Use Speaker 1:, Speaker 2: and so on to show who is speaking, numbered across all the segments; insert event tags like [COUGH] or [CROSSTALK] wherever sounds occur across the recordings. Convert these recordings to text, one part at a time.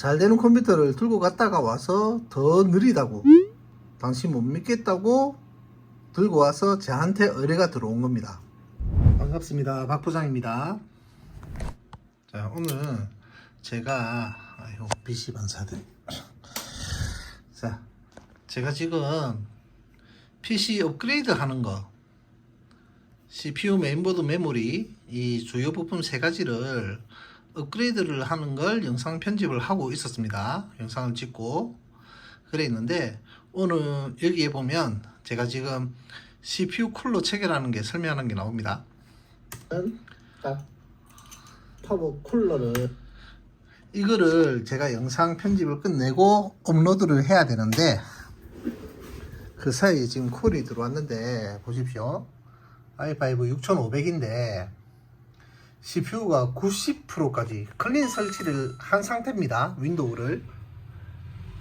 Speaker 1: 잘 되는 컴퓨터를 들고 갔다가 와서 더 느리다고 당신 못 믿겠다고 들고 와서 저한테 의뢰가 들어온 겁니다. 반갑습니다. 박 부장입니다. 자 오늘 제가 아유 PC 반사들 자 제가 지금 PC 업그레이드 하는 거 CPU 메인보드 메모리 이 주요 부품 세 가지를 업그레이드를 하는 걸 영상 편집을 하고 있었습니다. 영상을 찍고 그래 있는데 오늘 여기에 보면 제가 지금 CPU 쿨러 체계라는 게 설명하는 게 나옵니다. 딱 터보 쿨러를 이거를 제가 영상 편집을 끝내고 업로드를 해야 되는데 그 사이에 지금 콜이 들어왔는데 보십시오. i5 6500인데 CPU가 90%까지 클린 설치를 한 상태입니다. 윈도우를.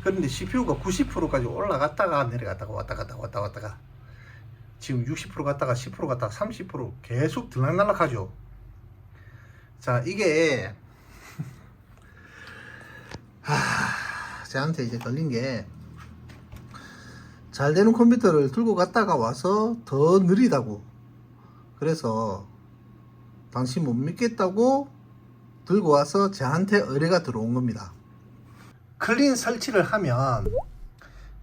Speaker 1: 그런데 CPU가 90%까지 올라갔다가 내려갔다가 왔다 갔다 왔다 갔다가 지금 60% 갔다가 10% 갔다가 30% 계속 들락날락 하죠. 자, 이게 [LAUGHS] 하, 저한테 이제 걸린 게 잘 되는 컴퓨터를 들고 갔다가 와서 더 느리다고. 그래서 당신 못 믿겠다고 들고 와서 저한테 의뢰가 들어온 겁니다. 클린 설치를 하면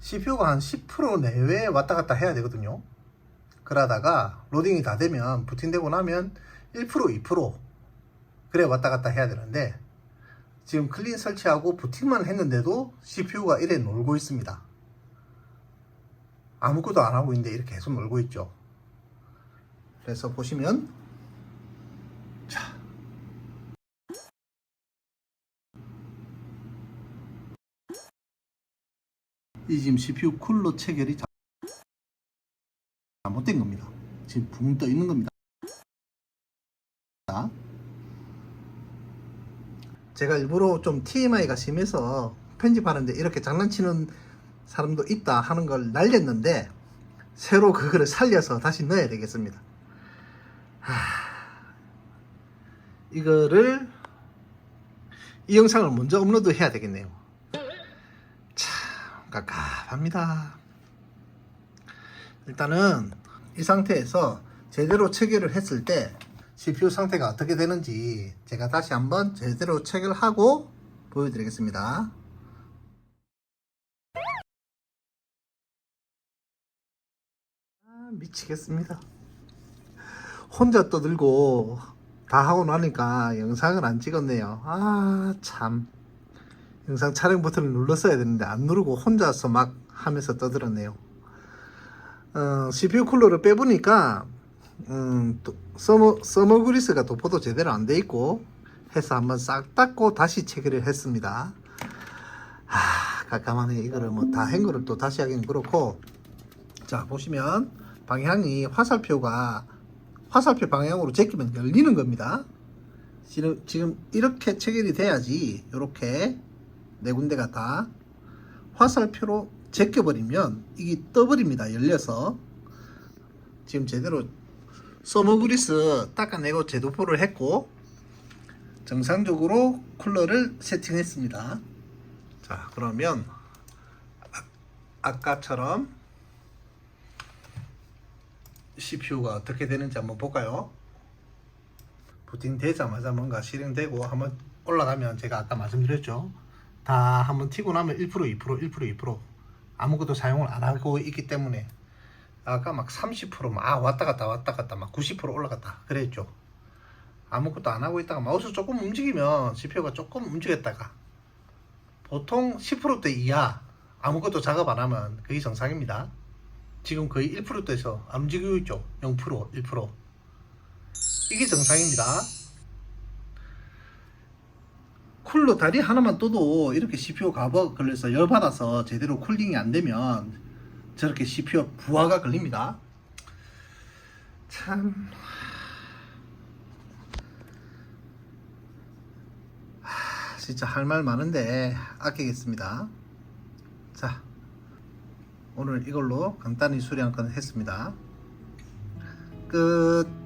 Speaker 1: CPU가 한 10% 내외에 왔다 갔다 해야 되거든요. 그러다가 로딩이 다 되면 부팅되고 나면 1% 2% 그래 왔다 갔다 해야 되는데 지금 클린 설치하고 부팅만 했는데도 CPU가 이래 놀고 있습니다. 아무것도 안 하고 있는데 이렇게 계속 놀고 있죠. 그래서 보시면 이 지금 CPU 쿨러 체결이 잘- 잘못된 겁니다. 지금 붕 떠 있는 겁니다. 자, 제가 일부러 좀 TMI가 심해서 편집하는데 이렇게 장난치는 사람도 있다 하는 걸 날렸는데 새로 그거를 살려서 다시 넣어야 되겠습니다. 하... 이거를 이 영상을 먼저 업로드 해야 되겠네요. 참 깝깝합니다. 일단은 이 상태에서 제대로 체결을 했을 때 CPU 상태가 어떻게 되는지 제가 다시 한번 제대로 체결하고 보여드리겠습니다. 아, 미치겠습니다. 혼자 떠들고 다 하고 나니까 영상을 안 찍었네요. 아, 참. 영상 촬영 버튼을 눌렀어야 되는데 안 누르고 혼자서 막 하면서 떠들었네요. 어, CPU 쿨러를 빼보니까 음, 또 서머, 서머 그리스가 도포도 제대로 안 돼 있고 해서 한번 싹 닦고 다시 체결을 했습니다. 하, 깜깜하네. 이거를 뭐 다 한 거를 또 다시 하긴 그렇고 자, 보시면 방향이 화살표가 화살표 방향으로 제끼면 열리는 겁니다. 지금, 지금 이렇게 체결이 돼야지 이렇게 네 군데가 다 화살표로 제껴버리면 이게 떠버립니다. 열려서 지금 제대로 서머그리스 닦아내고 제도포를 했고 정상적으로 쿨러를 세팅했습니다. 자 그러면 아, 아까처럼 CPU가 어떻게 되는지 한번 볼까요? 부팅 되자마자 뭔가 실행되고 한번 올라가면 제가 아까 말씀드렸죠. 다 한번 튀고 나면 1% 2% 1% 2% 아무것도 사용을 안 하고 있기 때문에 아까 막 30%막 왔다 갔다 왔다 갔다 막 90% 올라갔다 그랬죠. 아무것도 안 하고 있다가 마우스 조금 움직이면 CPU가 조금 움직였다가 보통 10%대 이하 아무것도 작업 안 하면 그게 정상입니다. 지금 거의 1%대에서 안 움직이고 있죠. 0% 1% 이게 정상입니다. 쿨러 다리 하나만 떠도 이렇게 CPU 가버 걸려서 열받아서 제대로 쿨링이 안 되면 저렇게 CPU 부하가 걸립니다. 참. 하, 진짜 할 말 많은데 아끼겠습니다. 자, 오늘 이걸로 간단히 수리 한건 했습니다. 끝.